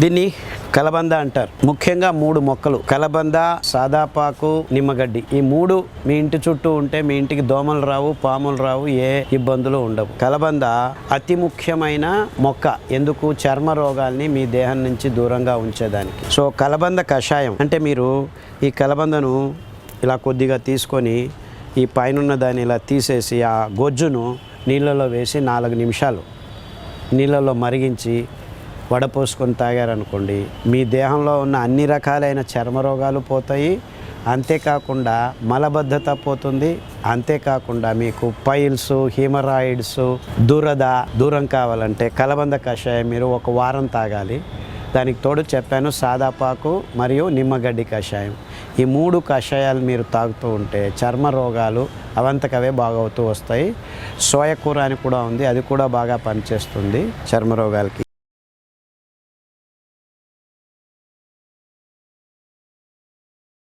దీన్ని కలబంద అంటారు. ముఖ్యంగా మూడు మొక్కలు. కలబంద సాదాపాకు నిమ్మగడ్డి. ఈ మూడు మీ ఇంటి చుట్టూ ఉంటే మీ ఇంటికి దోమలు రావు పాములు రావు ఏ ఇబ్బందులు ఉండవు. కలబంద అతి ముఖ్యమైన మొక్క. ఎందుకు? చర్మ రోగాల్ని మీ దేహం నుంచి దూరంగా ఉంచేదానికి. సో కలబంద కషాయం. అంటే మీరు ఈ కలబందను ఇలా కొద్దిగా తీసుకొని ఈ పైనున్న దాన్ని ఇలా తీసేసి ఆ గొజ్జును నీళ్ళలో వేసి నాలుగు నిమిషాలు నీళ్ళలో మరిగించి వడపోసుకొని తాగారనుకోండి మీ దేహంలో ఉన్న అన్ని రకాలైన చర్మ రోగాలు పోతాయి. అంతేకాకుండా మలబద్ధత పోతుంది. అంతేకాకుండా మీకు పైల్స్ హిమరాయిడ్స్ దురద దూరం కావాలంటే కలబంద కషాయం మీరు ఒక వారం తాగాలి. దానికి తోడు చెప్పాను సాదాపాకు మరియు నిమ్మగడ్డి కషాయం. ఈ మూడు కషాయాలు మీరు తాగుతూ ఉంటే చర్మ రోగాలు అవంతకవే బాగవుతూ వస్తాయి. సోయకూర అని కూడా ఉంది అది కూడా బాగా పనిచేస్తుంది చర్మ రోగాలకి